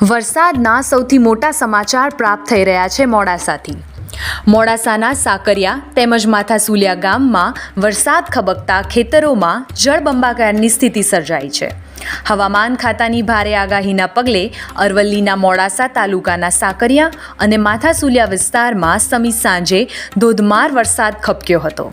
વરસાદના સૌથી મોટા સમાચાર પ્રાપ્ત થઈ રહ્યા છે મોડાસાથી. મોડાસાના સાકરિયા તેમજ માથાસુલિયા ગામમાં વરસાદ ખબકતા ખેતરોમાં જળબંબાકારની સ્થિતિ સર્જાઈ છે. હવામાન ખાતાની ભારે આગાહીના પગલે અરવલ્લીના મોડાસા તાલુકાના સાકરિયા અને માથાસુલિયા વિસ્તારમાં સમી સાંજે ધોધમાર વરસાદ ખબક્યો હતો.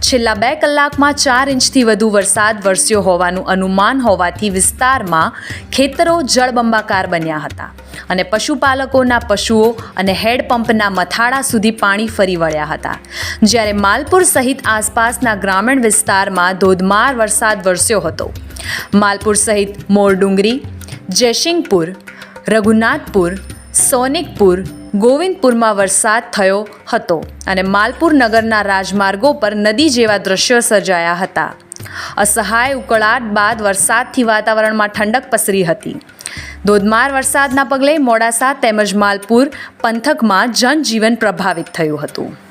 છેલ્લા બે કલાકમાં ચાર ઇંચથી વધુ વરસાદ વરસ્યો હોવાનું અનુમાન હોવાથી વિસ્તારમાં ખેતરો જળબંબાકાર બન્યા હતા અને પશુપાલકોના પશુઓ અને હેડપંપના મથાળા સુધી પાણી ફરી વળ્યા હતા. જ્યારે માલપુર સહિત આસપાસના ગ્રામીણ વિસ્તારમાં ધોધમાર વરસાદ વરસ્યો હતો. માલપુર સહિત મોરડુંગરી જયસિંગપુર રઘુનાથપુર, સોનિકપુર ગોવિંદપુરમાં વરસાદ થયો હતો અને માલપુર નગરના રાજમાર્ગો પર નદી જેવા દ્રશ્યો સર્જાયા હતા. અસહાય ઉકળાટ બાદ વરસાદથી વાતાવરણમાં ઠંડક પસરી હતી. ધોધમાર વરસાદના પગલે મોડાસા તેમજ માલપુર પંથકમાં જનજીવન પ્રભાવિત થયું હતું.